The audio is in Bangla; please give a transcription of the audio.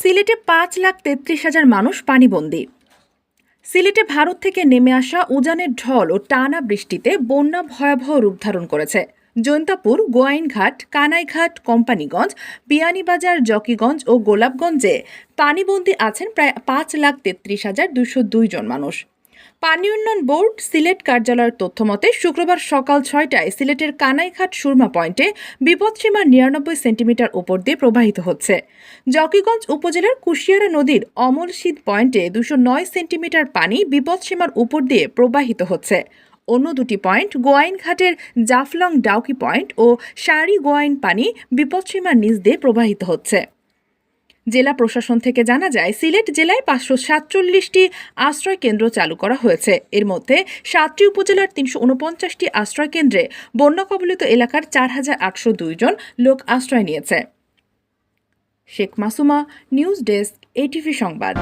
সিলেটে পাঁচ লাখ তেত্রিশ হাজার মানুষ পানিবন্দী। সিলেটে ভারত থেকে নেমে আসা উজানের ঢল ও টানা বৃষ্টিতে বন্যা ভয়াবহ রূপ ধারণ করেছে। জৈন্তাপুর, গোয়াইনঘাট, কানাইঘাট, কোম্পানিগঞ্জ বিয়ানীবাজার জকিগঞ্জ ও গোলাপগঞ্জে পানিবন্দী আছেন প্রায় পাঁচ লাখ তেত্রিশ হাজার দুশো দুই জন মানুষ। পানি উন্নয়ন বোর্ড সিলেট কার্যালয়ের তথ্যমতে শুক্রবার সকাল ছয়টায় সিলেটের কানাইঘাট সুরমা পয়েন্টে বিপদসীমার নিরানব্বই সেন্টিমিটার উপর দিয়ে প্রবাহিত হচ্ছে। জকিগঞ্জ উপজেলার কুশিয়ারা নদীর অমল শীত পয়েন্টে দুশো নয় সেন্টিমিটার পানি বিপদসীমার উপর দিয়ে প্রবাহিত হচ্ছে। অন্য দুটি পয়েন্ট গোয়াইনঘাটের জাফলং ডাউকি পয়েন্ট ও সারি গোয়াইন পানি বিপদসীমার নিচ দিয়ে প্রবাহিত হচ্ছে। জেলা প্রশাসন থেকে জানা যায়, সিলেট জেলায় পাঁচশো সাতচল্লিশটি আশ্রয়কেন্দ্র চালু করা হয়েছে। এর মধ্যে সাতটি উপজেলার তিনশো উনপঞ্চাশটি আশ্রয়কেন্দ্রে বন্যা কবলিত এলাকার চার হাজার আটশো দুইজন লোক আশ্রয় নিয়েছে। Sheikh Masuma, news desk, ATV সংবাদ।